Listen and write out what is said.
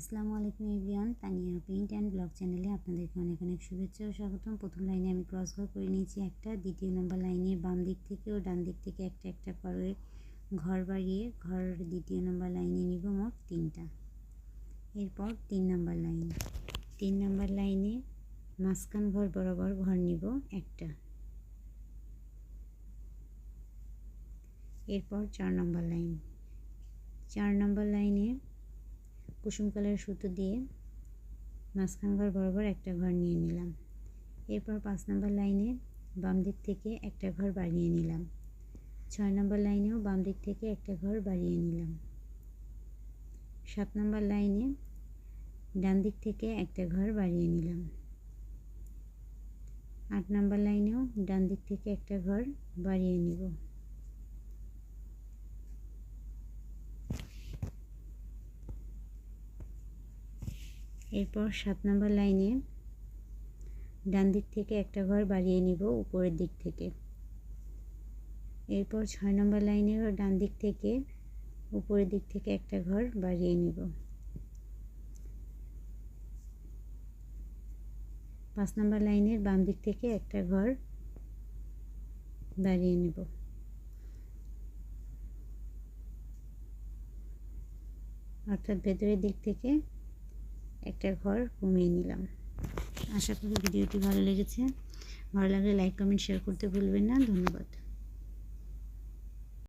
আসসালামু আলাইকুম everyone, Tania paint and blog চ্যানেলে আপনাদেরকে অনেক অনেক শুভেচ্ছা ও স্বাগতম। প্রথম লাইনে আমি ক্রস ঘর করে নিয়েছি একটা, দ্বিতীয় নম্বর লাইনে বাম দিক থেকে ও ডান দিক থেকে একটা একটা করে ঘর বাড়িয়ে ঘর দ্বিতীয় নম্বর লাইনে নিব মোট তিনটা। এরপর তিন নম্বর লাইন। তিন নম্বর লাইনে মাঝখান ঘর বরাবর ঘর নিব একটা। এরপর চার নম্বর লাইন। চার নম্বর লাইনে কুসুম কালারের সুতো দিয়ে মাঝখান ঘর বরাবর একটা ঘর নিয়ে নিলাম। এরপর পাঁচ নম্বর লাইনে বাম দিক থেকে একটা ঘর বাড়িয়ে নিলাম। ছয় নম্বর লাইনেও বাম দিক থেকে একটা ঘর বাড়িয়ে নিলাম। সাত নম্বর লাইনে ডান দিক থেকে একটা ঘর বাড়িয়ে নিলাম। আট নম্বর লাইনেও ডান দিক থেকে একটা ঘর বাড়িয়ে নিব। এরপর সাত নম্বর লাইনে ডান দিক থেকে একটা ঘর বাড়িয়ে নিব উপরের দিক থেকে। এরপর ছয় নম্বর লাইনেও ডান দিক থেকে উপরের দিক থেকে একটা ঘর বাড়িয়ে নিব। পাঁচ নম্বর লাইনের বাম দিক থেকে একটা ঘর বাড়িয়ে নেব। অর্থাৎ ভেতরের দিক থেকে একটা ঘর কমিয়ে নিলাম। আশা করি ভিডিওটি ভালো লেগেছে। ভালো লাগলে লাইক কমেন্ট শেয়ার করতে ভুলবেন না। ধন্যবাদ।